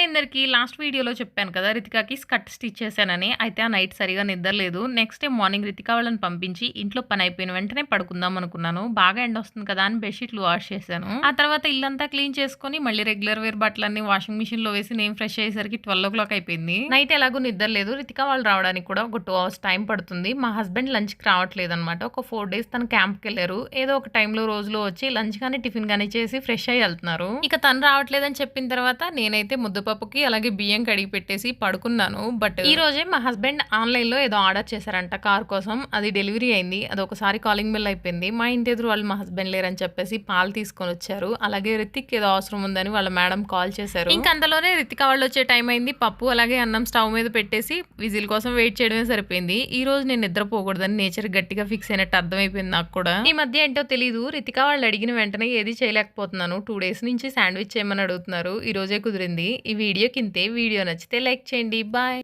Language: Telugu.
హాయ్ అందరికీ లాస్ట్ వీడియోలో చెప్పాను కదా రితికాకి స్కర్ట్ స్టిచ్ చేశానని. అయితే ఆ నైట్ సరిగా నిద్రలేదు నెక్స్ట్ డే మార్నింగ్ రితికా వాళ్ళని పంపించి ఇంట్లో పని అయిపోయిన వెంటనే పడుకుందాం అనుకున్నాను. బాగా ఎండ వస్తుంది కదా అని బెడ్షీట్లు వాష్ చేశాను. ఆ తర్వాత ఇల్లంతా క్లీన్ చేసుకొని మళ్ళీ రెగ్యులర్ వేర్ బట్టలన్నీ వాషింగ్ మిషన్లో వేసి నేను ఫ్రెష్ అయ్యేసరికి ట్వెల్వ్ ఓ క్లాక్ అయిపోయింది. నైట్ ఎలాగో నిద్ర లేదు. వాళ్ళు రావడానికి కూడా ఒక టూ అవర్స్ టైం పడుతుంది. మా హస్బెండ్ లంచ్కి రావట్లేదు అనమాట ఒక ఫోర్ డేస్ తన క్యాంప్కి వెళ్ళారు. ఏదో ఒక టైంలో రోజులో వచ్చి లంచ్ కానీ టిఫిన్ కానీ చేసి ఫ్రెష్ అయ్యి వెళ్తున్నారు. ఇక తను రావట్లేదని చెప్పిన తర్వాత నేనైతే ముద్దపప్పుకి అలాగే బియ్యం కడిగి పెట్టేసి పడుకున్నాను బట్ ఈ రోజే మా హస్బెండ్ ఆన్లైన్లో ఏదో ఆర్డర్ చేశారంట కార్ కోసం. అది డెలివరీ అయింది. అది ఒకసారి కాలింగ్ బిల్ అయిపోయింది. మా ఇంటి ఎదురు వాళ్ళు మా హస్బెండ్ లేరని చెప్పేసి పాలు తీసుకొని వచ్చారు. అలాగే రితిక్ ఏదో అవసరం ఉందని వాళ్ళ మేడం కాల్ చేశారు. ఇంకా అందులోనే రితిక వాళ్ళు వచ్చే టైం అయింది. పప్పు అలాగే అన్నం స్టవ్ మీద పెట్టేసి విజిల్ కోసం వెయిట్ చేయడమే సరిపోయింది. ఈ రోజు నేను నిద్రపోకూడదని నేచర్ గట్టిగా ఫిక్స్ అయినట్టు అర్థమైపోయింది నాకు కూడా. ఈ మధ్య ఏంటో తెలియదు రితిక వాళ్ళు అడిగిన వెంటనే ఏది చేయలేకపోతున్నాను. టూ డేస్ నుంచి శాండ్విచ్ చేయమని అడుగుతున్నారు. ఈ రోజే కుదిరింది. ఈ వీడియో ఇంతే వీడియో నచ్చితే లైక్ చేయండి. బాయ్.